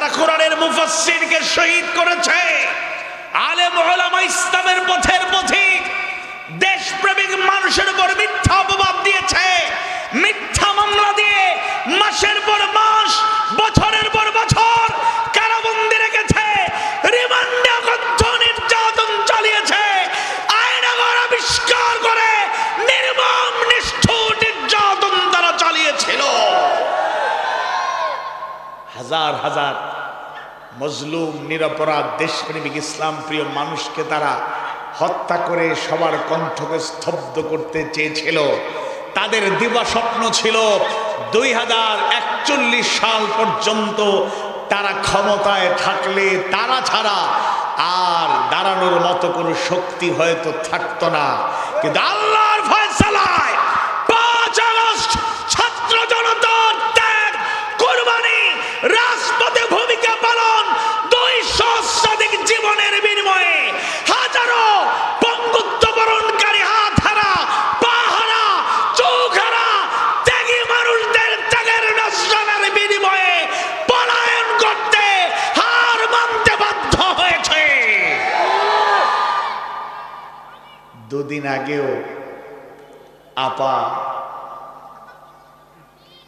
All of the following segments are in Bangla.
যারা কোরআনের মুফাসসিরকে শহীদ করেছে, আলেম ওলামা ইসলামের পথের পথিক, দেশপ্রেমিক মানুষের উপর মিথ্যা অপবাদ দিয়েছে, মিথ্যা মামলা দিয়ে মাসের পর মাস হাজার হাজার মজলুম, নিরপরাধ, দেশপ্রেমিক, ইসলাম প্রিয় মানুষকে তারা হত্যা করে সবার কণ্ঠকে স্তব্ধ করতে চেয়েছিল। তাদের দিবা স্বপ্ন ছিল দুই হাজার একচল্লিশ সাল পর্যন্ত তারা ক্ষমতায় থাকলে তারা ছাড়া আর দাঁড়ানোর মতো কোনো শক্তি হয়তো থাকতো না। কিন্তু আল্লাহর রাজপথে ভূমিকা পালন দুই সহস্রাধিক জীবনের বিনিময়ে হাজারো মানুষদের বিনিময়ে পলায়ন করতে হার বাধ্য হয়েছে। দুদিন আগেও আপা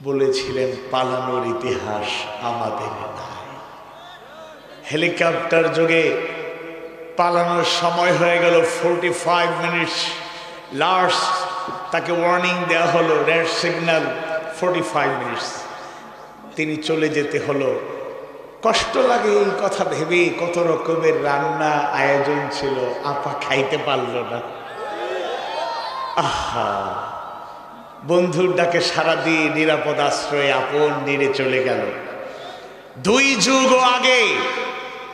বলেছিলেন, পালানোর ইতিহাস আমাদের নাই। হেলিকপ্টার যোগে পালানোর সময় হয়ে গেল ফোরটি ফাইভ মিনিটস লাস্ট তাকে ওয়ার্নিং দেওয়া হলো red signal forty five minutes তিনি চলে যেতে হলো। কষ্ট লাগে এই কথা ভেবে, কত রকমের রান্না আয়োজন ছিল, আপা খাইতে পারল না। আহা! বন্ধুর ডাকে সারা দিয়ে নিরাপদ আশ্রয়ে আপন নিরে চলে গেল। দুই যুগ আগে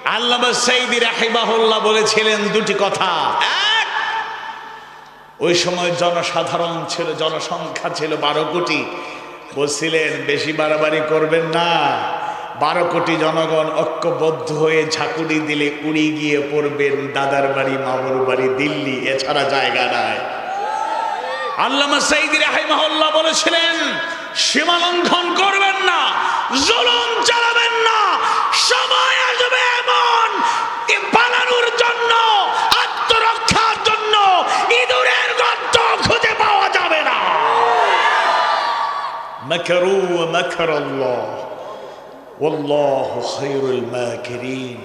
আল্লাহ সাইদি রাহিবাহুল্লাহ বলেছিলেন দুটি কথা। ওই সময় জনসাধারণ ছিল, জনসংখ্যা ছিল বারো কোটি। বলছিলেন, বেশি বাড়াবাড়ি করবেন না। বারো কোটি জনগণ ঐক্যবদ্ধ হয়ে ঝাঁকুড়ি দিলে উড়ি গিয়ে পড়বেন দাদার বাড়ি, মামুর বাড়ি, দিল্লি। এছাড়া জায়গা নাই। আল্লামা সাইদি রাহিমাহুল্লাহ বলেছিলেন সীমা লঙ্ঘন করবেন না জুলুম চালাবেন না সময় আসবে এমন এ পালানোর জন্য আত্মরক্ষার জন্য ইঁদুরের গর্ত খুঁজে পাওয়া যাবে না مكروا ومكر الله والله خير الماكرين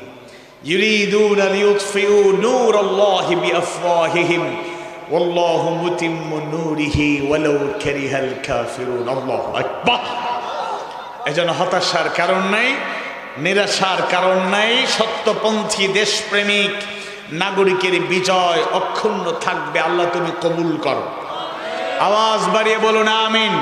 يريدون ليطفئوا نور الله بأفواههم والله متم نوره ولو كره الكافرون الله أكبر এজন্য হতাশার কারণ নাই নিরাশার কারণ নাই সত্যপন্থী দেশপ্রেমিক নাগরিকের বিজয় অক্ষুণ্ণ থাকবে আল্লাহ তুমি কবুল করো আওয়াজ বাড়িয়ে বলুন আমিন